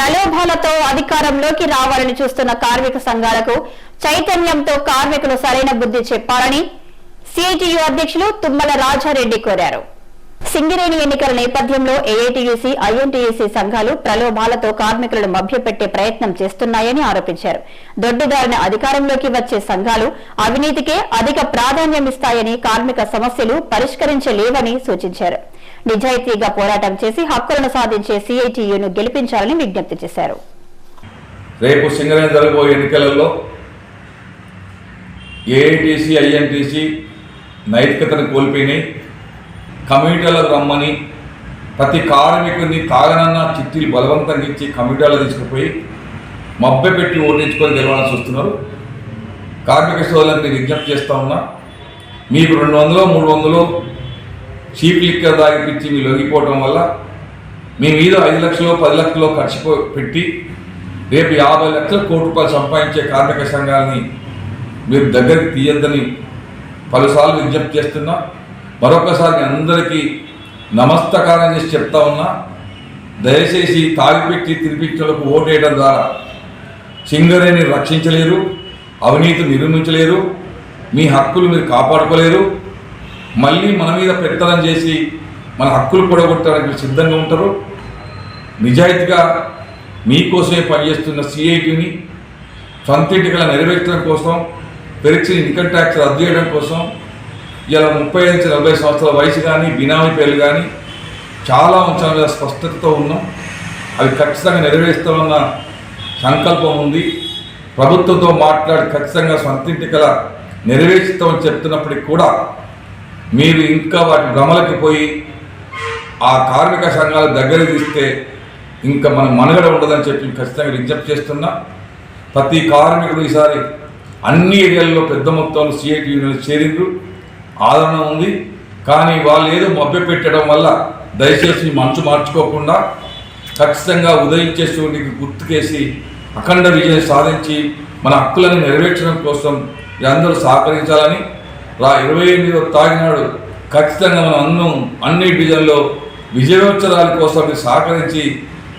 ప్రలోభాలతో అధికారంలోకి రావాలని చూస్తున్న కార్మిక సంఘాలకు చైతన్యంతో కార్మికులు సరైన బుద్ధి చెప్పాలని సిఐటియు అధ్యక్షులు తుమ్మల రాజారెడ్డి కోరారు. సింగరేణి ఎన్నికల నేపథ్యంలో ఏఐటీయూసీ ఐఎన్టీయూసీ సంఘాలు ప్రలోభాలతో కార్మికులను మభ్యపెట్టే ప్రయత్నం చేస్తున్నాయని ఆరోపించారు. దొడ్డిదారిన అధికారంలోకి వచ్చే సంఘాలు అవినీతికే అధిక ప్రాధాన్యమిస్తాయని కార్మిక సమస్యలు పరిష్కరించలేవని సూచించారు. నిజాయితీగా పోరాటం చేసి హక్కులను సాధించే సిఐటియును గెలిపించాలని విజ్ఞప్తి చేశారు. రేపు సింగరేణి జరగబోయే ఎన్నికలలో ఏఐటీసీ ఐఎన్టీసీ నైతికతను కోల్పోయి కమిటీలకు రమ్మని ప్రతి కార్మికుడిని కాగనన్న చిట్టీలు బలవంతంగా ఇచ్చి కమిటీలో తీసుకుపోయి మబ్బె పెట్టి ఓటించుకొని గెలవాలని చూస్తున్నారు. కార్మిక సోదరులకు నేను విజ్ఞప్తి చేస్తా ఉన్నా మీకు రెండు వందలు మూడు వందలు చీప్ లిక్కర్ దాగిపించి మీరు లొంగిపోవడం వల్ల మీ మీద ఐదు లక్షలు పది లక్షలు ఖర్చు పెట్టి రేపు యాభై లక్షల కోటి రూపాయలు సంపాదించే కార్మిక సంఘాలని మీరు దగ్గరికి తీయద్దని పలుసార్లు విజ్ఞప్తి చేస్తున్నా. మరొకసారి అందరికీ నమస్తకారం చేసి చెప్తా ఉన్నా. దయచేసి తాగిపెట్టి తినిపించడానికి ఓటేయడం ద్వారా సింగరేణి రక్షించలేరు అవినీతి నిర్మించలేరు మీ హక్కులు మీరు కాపాడుకోలేరు. మళ్ళీ మన మీద పెత్తనం చేసి మన హక్కులు పొడగొట్టడానికి సిద్ధంగా ఉంటారు. నిజాయితీగా మీకోసమే పనిచేస్తున్న సిఐటిని సొంత గల నెరవేర్చడం కోసం పెరిచిన ఇన్కమ్ ట్యాక్స్ రద్దు చేయడం కోసం ఇలా ముప్పై నుంచి నలభై సంవత్సరాల వయసు కానీ బినామీ పేర్లు కానీ చాలా అంశాల మీద స్పష్టతతో ఉన్నాం. అవి ఖచ్చితంగా నెరవేరుస్తామన్న సంకల్పం ఉంది. ప్రభుత్వంతో మాట్లాడి ఖచ్చితంగా సొంత ఇంటికల నెరవేర్చుతామని చెప్తున్నప్పటికి కూడా మీరు ఇంకా వాటి భ్రమలకి పోయి ఆ కార్మిక సంఘాల దగ్గర తీస్తే ఇంకా మన మనుగడ ఉండదని చెప్పి ఖచ్చితంగా విజ్ఞప్తి చేస్తున్నా. ప్రతి కార్మికుడు ఈసారి అన్ని ఏరియాల్లో పెద్ద మొత్తంలో సిఐటి యూనియన్ చేరిండ్రు. ఆదరణ ఉంది. కానీ వాళ్ళు ఏదో మభ్య పెట్టడం వల్ల దయచేసి మంచు మార్చుకోకుండా ఖచ్చితంగా ఉదయించే సూర్యుడికి గుర్తుకేసి అఖండ విజయం సాధించి మన హక్కులను నెరవేర్చడం కోసం అందరూ సహకరించాలని రా ఇరవై ఎనిమిదిలో తాగినాడు ఖచ్చితంగా మనం అన్నం అన్ని డివిజన్లో విజయోత్సవాల కోసం సహకరించి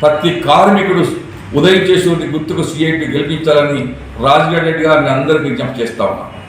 ప్రతి కార్మికుడు ఉదయం చేసేటువంటి గుర్తుకు సీఐటి గెలిపించాలని రాజగడ్ రెడ్డి గారిని అందరికీ విజ్ఞప్తి చేస్తా ఉన్నాను.